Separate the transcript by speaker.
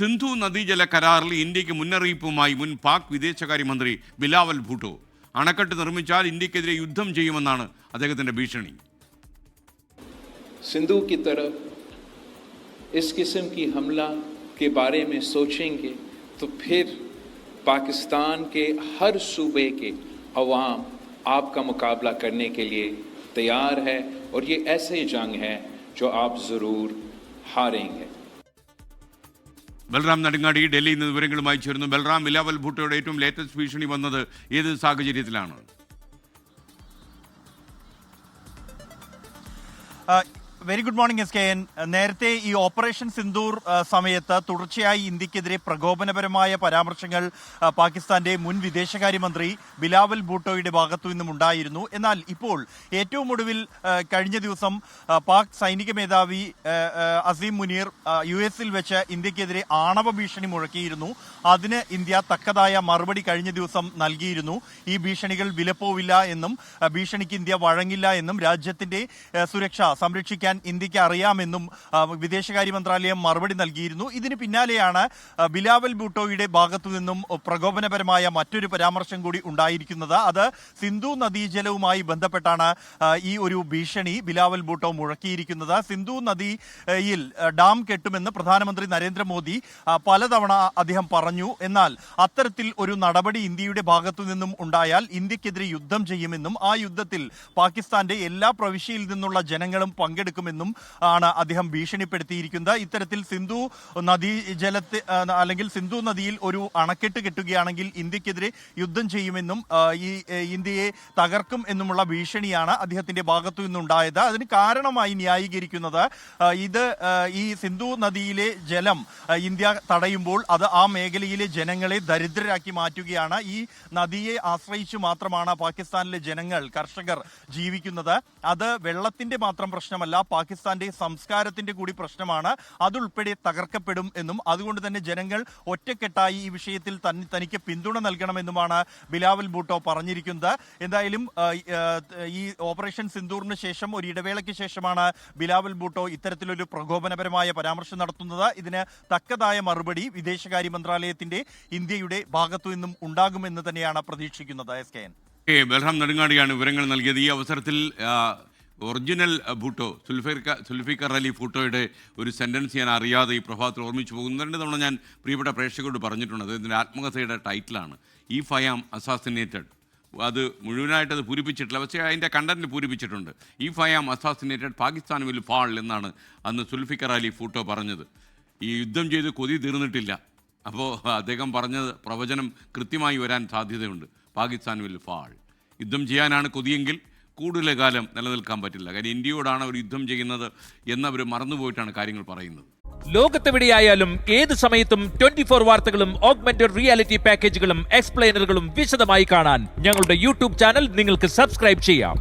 Speaker 1: സിന്ധു നദീജല കരാറിൽ ഇന്ത്യക്ക് മുന്നറിയിപ്പുമായി മുൻ പാക് വിദേശകാര്യമന്ത്രി ബിലാവൽ ഭൂട്ടോ അണക്കെട്ട് നിർമ്മിച്ചാൽ ഇന്ത്യക്കെതിരെ യുദ്ധം ചെയ്യുമെന്നാണ് അദ്ദേഹത്തിന്റെ ഭീഷണി
Speaker 2: सिंधु की तरफ इस किस्म की हमला के बारे में सोचेंगे तो फिर पाकिस्तान के हर सूबे के अवाम आपका मुकाबला करने के लिए तैयार है और ये ऐसे जंग है जो आप ज़रूर हारेंगे
Speaker 1: ബൽറാം നെടുങ്ങാടി ഡൽഹിയിൽ നിന്ന് വിവരങ്ങളുമായി ചേരുന്നു. ബൽറാം വിലാവൽ ഭൂട്ടോയുടെ ഏറ്റവും ലേറ്റസ്റ്റ് ഭീഷണി വന്നത് ഏത് സാഹചര്യത്തിലാണ്?
Speaker 3: Very good morning S K N നേരത്തെ ഈ ഓപ്പറേഷൻ സിന്ദൂർ സമയത്ത് തുടർച്ചയായി ഇന്ത്യക്കെതിരെ പ്രകോപനപരമായ പരാമർശങ്ങൾ പാകിസ്ഥാന്റെ മുൻ വിദേശകാര്യമന്ത്രി ബിലാവൽ ഭൂട്ടോയുടെ ഭാഗത്തു നിന്നും ഉണ്ടായിരുന്നു. എന്നാൽ ഇപ്പോൾ ഏറ്റവും ഒടുവിൽ കഴിഞ്ഞ ദിവസം പാക് സൈനിക മേധാവി അസീം മുനീർ യു എസിൽ വെച്ച് ഇന്ത്യക്കെതിരെ ആണവ ഭീഷണി മുഴക്കിയിരുന്നു. അതിന് ഇന്ത്യ തക്കതായ മറുപടി കഴിഞ്ഞ ദിവസം നൽകിയിരുന്നു. ഈ ഭീഷണികൾ വിലപ്പോവില്ല എന്നും ഭീഷണിക്ക് ഇന്ത്യ വഴങ്ങില്ല എന്നും രാജ്യത്തിന്റെ സുരക്ഷ സംരക്ഷിക്കാൻ ഇന്ത്യയ്ക്ക് അറിയാമെന്നും വിദേശകാര്യ മന്ത്രാലയം മറുപടി നൽകിയിരുന്നു. ഇതിന് പിന്നാലെയാണ് ബിലാവൽ ബൂട്ടോയുടെ ഭാഗത്തു നിന്നും പ്രകോപനപരമായ മറ്റൊരു പരാമർശം കൂടി ഉണ്ടായിരിക്കുന്നത്. അത് സിന്ധു നദീജലവുമായി ബന്ധപ്പെട്ടാണ് ഈ ഒരു ഭീഷണി ബിലാവൽ ബൂട്ടോ മുഴക്കിയിരിക്കുന്നത്. സിന്ധു നദിയിൽ ഡാം കെട്ടുമെന്ന് പ്രധാനമന്ത്രി നരേന്ദ്രമോദി പലതവണ അദ്ദേഹം പറഞ്ഞു. എന്നാൽ അത്തരത്തിൽ ഒരു നടപടി ഇന്ത്യയുടെ ഭാഗത്തു നിന്നും ഉണ്ടായാൽ ഇന്ത്യക്കെതിരെ യുദ്ധം ചെയ്യുമെന്നും ആ യുദ്ധത്തിൽ പാകിസ്ഥാന്റെ എല്ലാ പ്രവിശ്യയിൽ നിന്നുള്ള ജനങ്ങളും പങ്കെടുക്കുമെന്നും ആണ് അദ്ദേഹം ഭീഷണിപ്പെടുത്തിയിരിക്കുന്നത്. ഇത്തരത്തിൽ സിന്ധു നദീ ജലത്തെ അല്ലെങ്കിൽ സിന്ധു നദിയിൽ ഒരു അണക്കെട്ട് കെട്ടുകയാണെങ്കിൽ ഇന്ത്യക്കെതിരെ യുദ്ധം ചെയ്യുമെന്നും ഈ ഇന്ത്യയെ തകർക്കും എന്നുമുള്ള ഭീഷണിയാണ് അദ്ദേഹത്തിന്റെ ഭാഗത്തു നിന്നുണ്ടായത്. അതിന് കാരണമായി ന്യായീകരിക്കുന്നത് ഇത് ഈ സിന്ധു നദിയിലെ ജലം ഇന്ത്യ തടയുമ്പോൾ അത് ആ മേഖലയിലെ ജനങ്ങളെ ദരിദ്രരാക്കി മാറ്റുകയാണ്. ഈ നദിയെ ആശ്രയിച്ച് മാത്രമാണ് പാകിസ്ഥാനിലെ ജനങ്ങൾ കർഷകർ ജീവിക്കുന്നത്. അത് വെള്ളത്തിന്റെ മാത്രം പ്രശ്നമല്ല പാകിസ്ഥാന്റെ സംസ്കാരത്തിന്റെ കൂടി പ്രശ്നമാണ്. അതുൾപ്പെടെ തകർക്കപ്പെടും എന്നും അതുകൊണ്ട് തന്നെ ജനങ്ങൾ ഒറ്റക്കെട്ടായി ഈ വിഷയത്തിൽ തനിക്ക് പിന്തുണ നൽകണമെന്നുമാണ് ബിലാവൽ ബൂട്ടോ പറഞ്ഞിരിക്കുന്നത്. എന്തായാലും ഈ, ഓപ്പറേഷൻ സിന്ദൂറിന് ശേഷം ഒരു ഇടവേളയ്ക്ക് ശേഷമാണ് ബിലാവൽ ഭൂട്ടോ ഇത്തരത്തിലൊരു പ്രകോപനപരമായ പരാമർശം നടത്തുന്നത്. ഇതിന് തക്കതായ മറുപടി വിദേശകാര്യ മന്ത്രാലയത്തിന്റെ ഇന്ത്യയുടെ ഭാഗത്തു നിന്നും ഉണ്ടാകുമെന്ന് തന്നെയാണ് പ്രതീക്ഷിക്കുന്നത്. S K
Speaker 1: N. ബൽറാം നെടുങ്ങാടിയാണ് വിവരങ്ങൾ നൽകിയത്. ഈ അവസരത്തിൽ ഒറിജിനൽ ഭൂട്ടോ സുൽഫിക്ക സുൽഫിക്കർ അലി ഭൂട്ടോയുടെ ഒരു സെന്റൻസ് ഞാൻ അറിയാതെ ഈ പ്രഭാതത്തിൽ ഓർമ്മിച്ച് പോകുന്നു. രണ്ട് തവണ ഞാൻ പ്രിയപ്പെട്ട പ്രേക്ഷകരോട് പറഞ്ഞിട്ടുണ്ട് അതിന്റെ ആത്മകഥയുടെ ടൈറ്റിലാണ്. ഈ ഫയാം അസാസിനേറ്റഡ്. അത് മുഴുവനായിട്ട് അത് പൂരിപ്പിച്ചിട്ടില്ല. പക്ഷേ അതിന്റെ കണ്ടന്റ് പൂരിപ്പിച്ചിട്ടുണ്ട്. ഈ if I am assassinated Pakistan will fall എന്നാണ് അന്ന് സുൽഫിക്കർ അലി ഫൂട്ടോ പറഞ്ഞത്. ഈ യുദ്ധം ചെയ്ത് കൊതി തീർന്നിട്ടില്ല. അപ്പോൾ അദ്ദേഹം പറഞ്ഞത് പ്രവചനം കൃത്യമായി വരാൻ സാധ്യതയുണ്ട്. Pakistan will fall. യുദ്ധം ചെയ്യാനാണ് കൊതിയെങ്കിൽ കൂടുതൽ കാലം നിലനിൽക്കാൻ പറ്റില്ല. കാര്യം ഇന്ത്യയോടാണ് അവർ യുദ്ധം ചെയ്യുന്നത് എന്നവർ മറന്നുപോയിട്ടാണ് കാര്യങ്ങൾ പറയുന്നത്.
Speaker 4: ലോകത്തെവിടെയായാലും ഏത് സമയത്തും ട്വന്റി ഫോർ വാർത്തകളും ഓഗ്മെന്റഡ് റിയാലിറ്റി പാക്കേജുകളും എക്സ്പ്ലെയിനറുകളും വിശദമായി കാണാൻ ഞങ്ങളുടെ യൂട്യൂബ് ചാനൽ നിങ്ങൾക്ക് സബ്സ്ക്രൈബ് ചെയ്യാം.